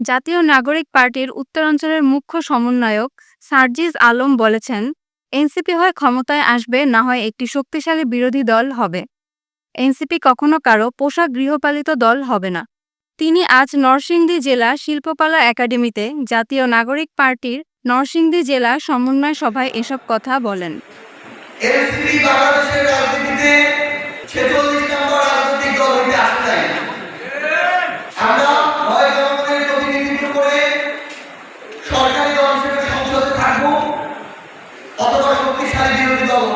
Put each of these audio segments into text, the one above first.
জাতীয় নাগরিক পার্টির উত্তরাঞ্চলের মুখ্য সমন্বয়ক সার্জিজ আলম বলেছেন, এনসিপি হয় ক্ষমতায় আসবে, না হয় একটি শক্তিশালী বিরোধী দল হবে। এনসিপি কখনো কারও পোশাক গৃহপালিত দল হবে না। তিনি আজ নরসিংদী জেলা শিল্পকলা একাডেমিতে জাতীয় নাগরিক পার্টির নরসিংদী জেলা সমন্বয় সভায় এসব কথা বলেন। বাংলাদেশের রাজনীতিতে ছেচল্লিশ নম্বর রাজনৈতিক দল হইতে আসতে চাই। আমরা জনগণের প্রতিনিধিত্ব করে সরকারি দল হিসেবে সংসদে অথবা শক্তিশালী বিরোধী দল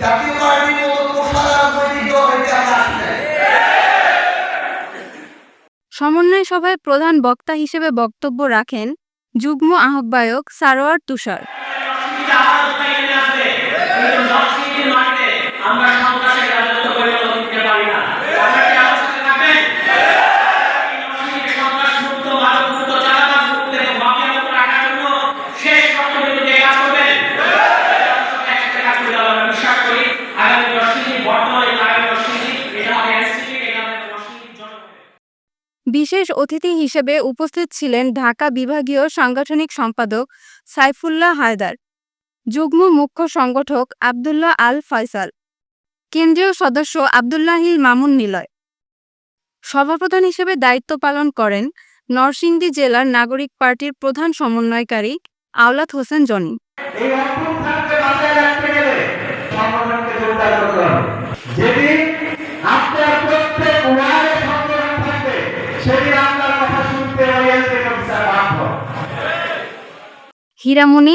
জাতীয় পার্টির মতো পোষা রাজনৈতিক দল হইতে আমরা আসতে চাই। সমন্বয় সভায় প্রধান বক্তা হিসেবে বক্তব্য রাখেন যুগ্ম আহ্বায়ক সারোয়ার তুষার। বিশেষ অতিথি হিসেবে উপস্থিত ছিলেন ঢাকা বিভাগীয় সাংগঠনিক সম্পাদক সাইফুল্লাহ হায়দার। যুগ্ম মুখ্য সংগঠক আবদুল্লাহ আল ফয়সাল। কেন্দ্রীয় সদস্য আবদুল্লাহিল মামুন নিলয়। সভাপ্রধান হিসেবে দায়িত্ব পালন করেন নরসিংদী জেলার নাগরিক পার্টির প্রধান সমন্বয়কারী আওলাদ হোসেন জনি। হীরামণি